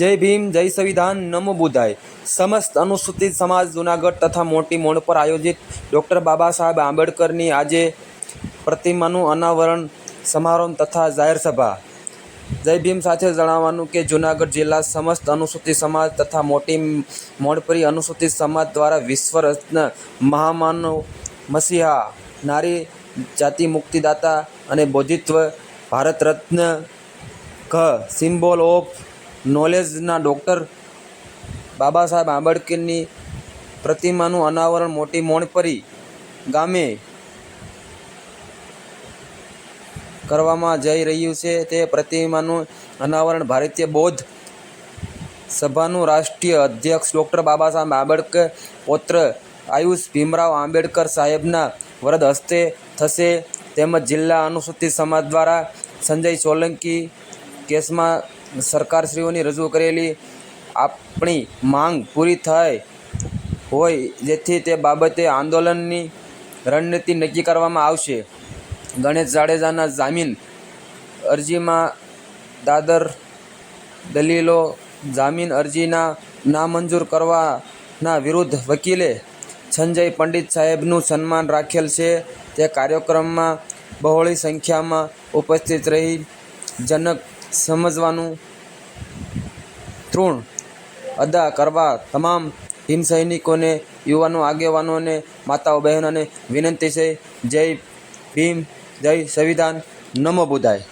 જય ભીમ, જય સંવિધાન, નમો બુધાય. સમસ્ત અનુસૂચિત સમાજ, જુનાગઢ તથા મોટી મોડ પર આયોજિત ડૉક્ટર બાબા સાહેબ આંબેડકરની આજે પ્રતિમાનું અનાવરણ સમારોહ તથા જાહેર સભા. જય ભીમ સાથે જણાવવાનું કે જુનાગઢ જિલ્લા સમસ્ત અનુસૂચિત સમાજ તથા મોટી મોડપરી અનુસૂચિત સમાજ દ્વારા વિશ્વ રત્ન મહામાનવ મસીહા, નારી જાતિ મુક્તિદાતા અને બોધિત્વ Bharat Ratna the symbol of નોલેજના doctor Baba Saheb આંબેડકરની પ્રતિમાનું અનાવરણ મોટી મોણપરી ગામે કરવામાં જઈ રહ્યું છે. તે પ્રતિમાનું અનાવરણ ભારતીય બૌદ્ધ સભાનું રાષ્ટ્રીય અધ્યક્ષ ડૉક્ટર બાબા સાહેબ આંબેડકર પૌત્ર આયુષ ભીમરાવ આંબેડકર સાહેબના વરદ હસ્તે થશે. તેમજ જિલ્લા અનુસૂચિત સમાજ દ્વારા સંજય સોલંકી કેસમાં સરકારશ્રીઓની રજૂ કરેલી આપણી માંગ પૂરી થાય હોય જેથી તે બાબતે આંદોલનની રણનીતિ નક્કી કરવામાં આવશે. ગણેશ જાડેજાના જામીન અરજીમાં દાદર દલીલો, જામીન અરજીના નામંજૂર કરવાના વિરુદ્ધ વકીલે સંજય પંડિત સાહેબનું સન્માન રાખેલ છે. તે કાર્યક્રમમાં બહોળી સંખ્યામાં ઉપસ્થિત રહી. જનક સમજવાનું. ત્રણ અદા કરવા તમામ હિમ સૈનિકોને, યુવાનો આગેવાનોને માતાઓ, બહેનોને વિનંતી છે. જય ભીમ, જય સંવિધાન. નમો બુધાય.